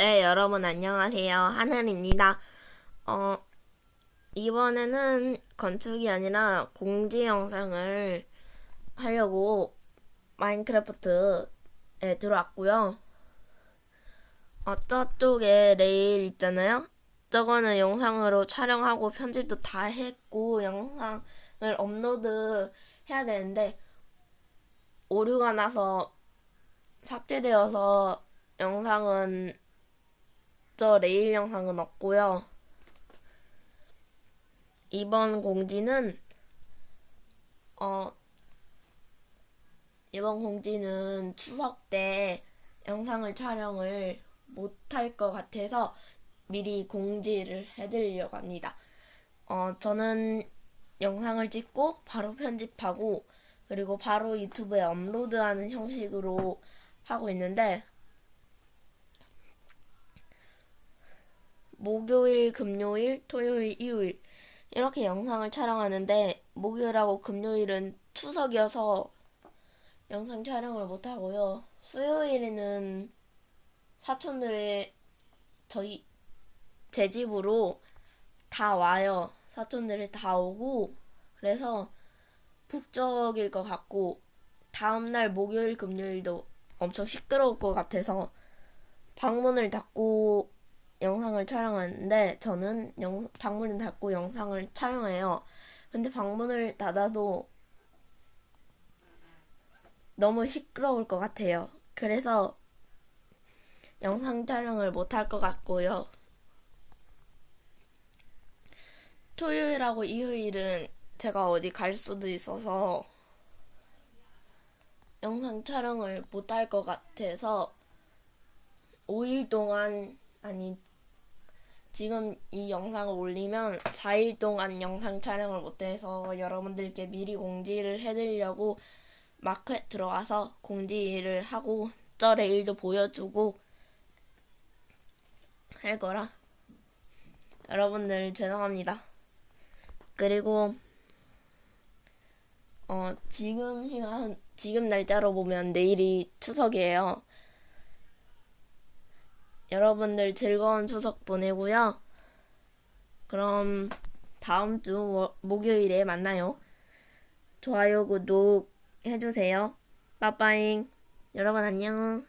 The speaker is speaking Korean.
네, 여러분 안녕하세요. 하늘입니다. 어, 이번에는 건축이 아니라 공지 영상을 하려고 마인크래프트에 들어왔고요. 어, 저쪽에 레일 있잖아요. 저거는 영상으로 촬영하고 편집도 다 했고 영상을 업로드 해야 되는데 오류가 나서 삭제되어서 영상은 저 레일 영상은 없고요. 이번 공지는 어 이번 공지는 추석 때 영상을 촬영을 못할 것 같아서 미리 공지를 해드리려고 합니다. 어 저는 영상을 찍고 바로 편집하고 그리고 바로 유튜브에 업로드하는 형식으로 하고 있는데 목요일, 금요일, 토요일, 일요일 이렇게 영상을 촬영하는데 목요일하고 금요일은 추석이어서 영상 촬영을 못 하고요. 수요일에는 사촌들이 저희 제 집으로 다 와요. 사촌들이 다 오고 그래서 북적일 것 같고 다음날 목요일, 금요일도 엄청 시끄러울 것 같아서 방문을 닫고 영상을 촬영하는데 저는 영, 방문을 닫고 영상을 촬영해요. 근데 방문을 닫아도 너무 시끄러울 것 같아요. 그래서 영상 촬영을 못 할 것 같고요. 토요일하고 일요일은 제가 어디 갈 수도 있어서 영상 촬영을 못 할 것 같아서 5일 동안 아니 지금 이 영상을 올리면 4일 동안 영상 촬영을 못해서 여러분들께 미리 공지를 해드리려고 마크에 들어와서 공지를 하고 저 레일도 보여주고 할 거라 여러분들 죄송합니다. 그리고 어 지금 시간 지금 날짜로 보면 내일이 추석이에요. 여러분들 즐거운 추석 보내고요. 그럼 다음 주 워- 목요일에 만나요. 좋아요, 구독 해주세요. 빠빠잉. 여러분 안녕.